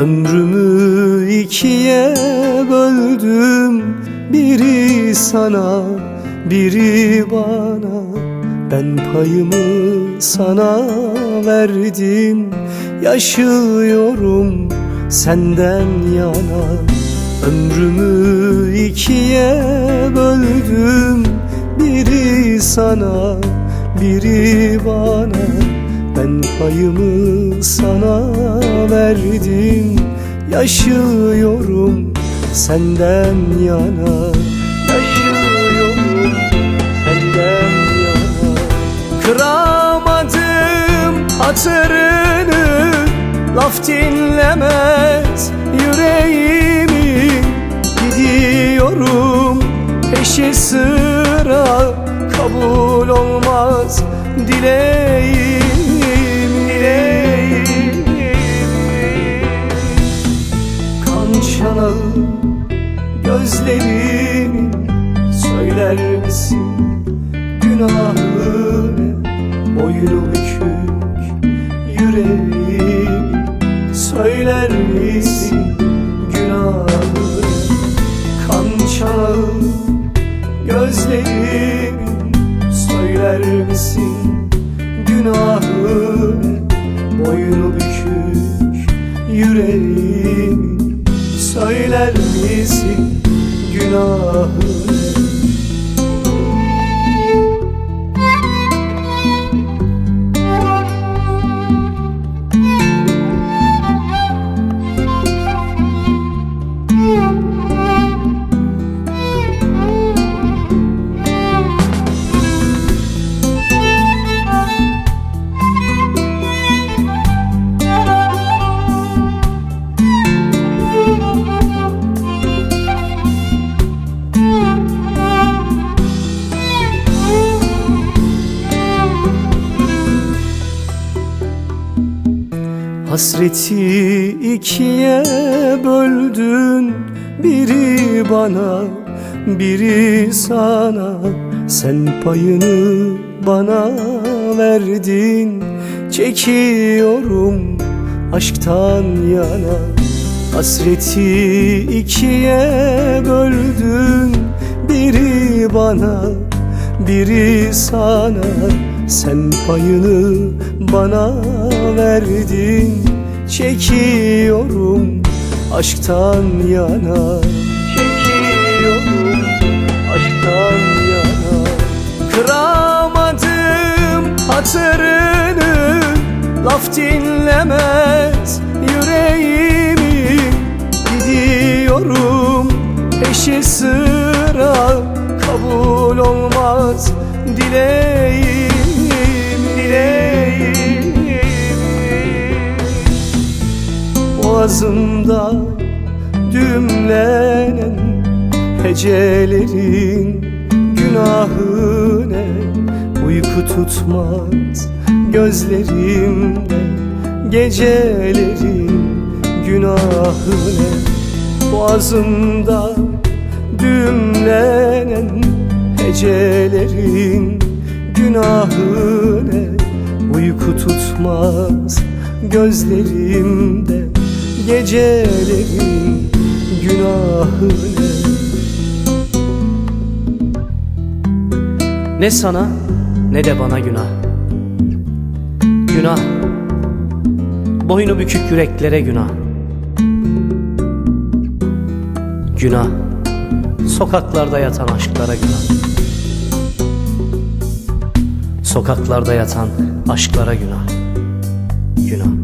Ömrümü ikiye böldüm. Biri sana, biri bana. Ben payımı sana verdim. Yaşıyorum senden yana. Ömrümü ikiye böldüm. Biri sana, biri bana. Ben payımı sana verdim Yaşıyorum senden yana Yaşıyorum senden yana. Kıramadım hatırını Laf dinlemez yüreğimi. Gidiyorum peşi sıra Kabul olmaz dileğim Söyler misin günahı ne Boynu bükük. Yüreğim Söyler misin günahı ne Kan çanağı gözlerim Söyler misin? Günahı ne Boynu bükük. Yüreğim Söyler misin günahı Hasreti ikiye böldün. Biri bana, biri sana. Sen payını bana verdin. Çekiyorum aşktan yana. Hasreti ikiye böldün. Biri bana, biri sana Sen payını bana verdin Çekiyorum aşktan yana. Çekiyorum aşktan yana. Kıramadım hatırını Laf dinlemez yüreğimi. Gidiyorum peşi sıra Kabul olmaz dileğim Boğazımda dümlenen hecelerin günahı ne Uyku tutmaz gözlerimde gecelerin günahı ne Boğazımda dümlenen hecelerin günahı ne Uyku tutmaz gözlerimde gecelerin günahı ne Ne sana ne de bana günah. Günah. Boynu bükük yüreklere günah. Günah. Sokaklarda yatan aşklara günah. Sokaklarda yatan aşklara günah. Günah